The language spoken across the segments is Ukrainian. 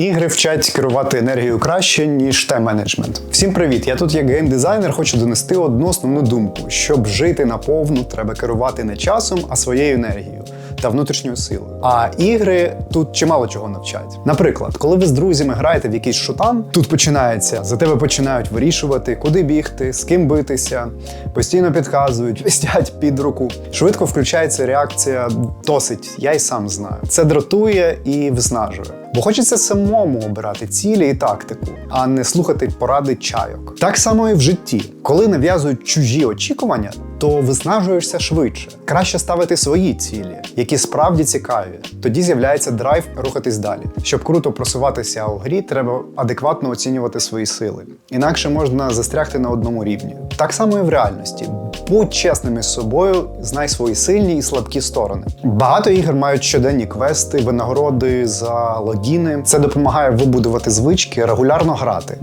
Ігри вчать керувати енергією краще, ніж тайм-менеджмент. Всім привіт! Я тут як геймдизайнер хочу донести одну основну думку: щоб жити наповну, треба керувати не часом, а своєю енергією та внутрішньою силою. А ігри тут чимало чого навчать. Наприклад, коли ви з друзями граєте в якийсь шутан, тут починається за тебе починають вирішувати, куди бігти, з ким битися, постійно підказують, вистять під руку. Швидко включається реакція досить, я й сам знаю. Це дратує і виснажує. Бо хочеться самому обирати цілі і тактику, а не слухати поради чайок. Так само і в житті. Коли нав'язують чужі очікування, то виснажуєшся швидше. Краще ставити свої цілі, які справді цікаві. Тоді з'являється драйв рухатись далі. Щоб круто просуватися у грі, треба адекватно оцінювати свої сили. Інакше можна застрягти на одному рівні. Так само і в реальності. Будь чесним із собою, знай свої сильні і слабкі сторони. Багато ігор мають щоденні квести, винагороди за логіни. Це допомагає вибудувати звички, регулярно грати.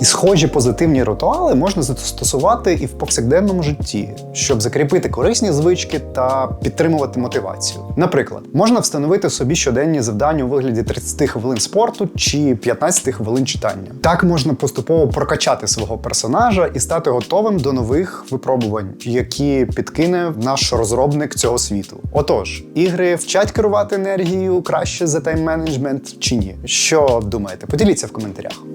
І схожі позитивні ритуали можна застосувати і в повсякденному житті, щоб закріпити корисні звички та підтримувати мотивацію. Наприклад, можна встановити собі щоденні завдання у вигляді 30 хвилин спорту чи 15 хвилин читання. Так можна поступово прокачати свого персонажа і стати готовим до нових випробувань, які підкине наш розробник цього світу. Отож, ігри вчать керувати енергією краще за тайм-менеджмент чи ні? Що думаєте? Поділіться в коментарях.